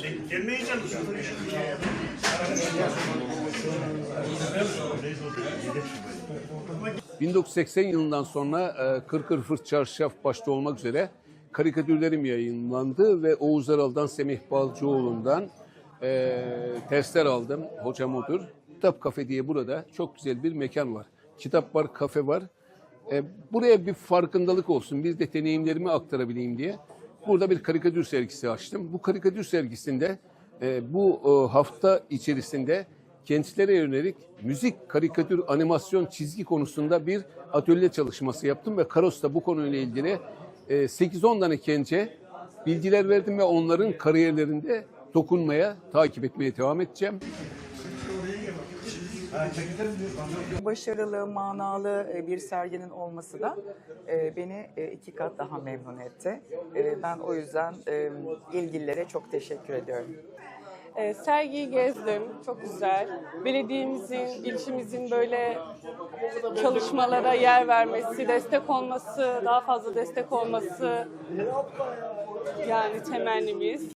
Şey, gelmeyeceğim. 1980 yılından sonra e, Kırkır Fırt Çarşaf başta olmak üzere karikatürlerim yayınlandı ve Oğuz Aral'dan Semih Balcıoğlu'ndan e, dersler aldım. Hocam odur. Kitap Kafe diye burada çok güzel bir mekan var. Kitap var, kafe var. E, buraya bir farkındalık olsun, biz de deneyimlerimi aktarabileyim diye burada bir karikatür sergisi açtım. Bu karikatür sergisinde e, bu e, hafta içerisinde gençlere yönelik müzik, karikatür, animasyon, çizgi konusunda bir atölye çalışması yaptım ve Karos'ta bu konuyla ilgili e, 8-10 tane gence bilgiler verdim ve onların kariyerlerinde dokunmaya, takip etmeye devam edeceğim. Başarılı, manalı e, bir serginin olması da e, beni e, iki kat daha memnun etti. Ben o yüzden ilgililere çok teşekkür ediyorum. E, sergiyi gezdim, çok güzel. Belediyemizin, ilçemizin böyle çalışmalara yer vermesi, destek olması, daha fazla destek olması yani temennimiz.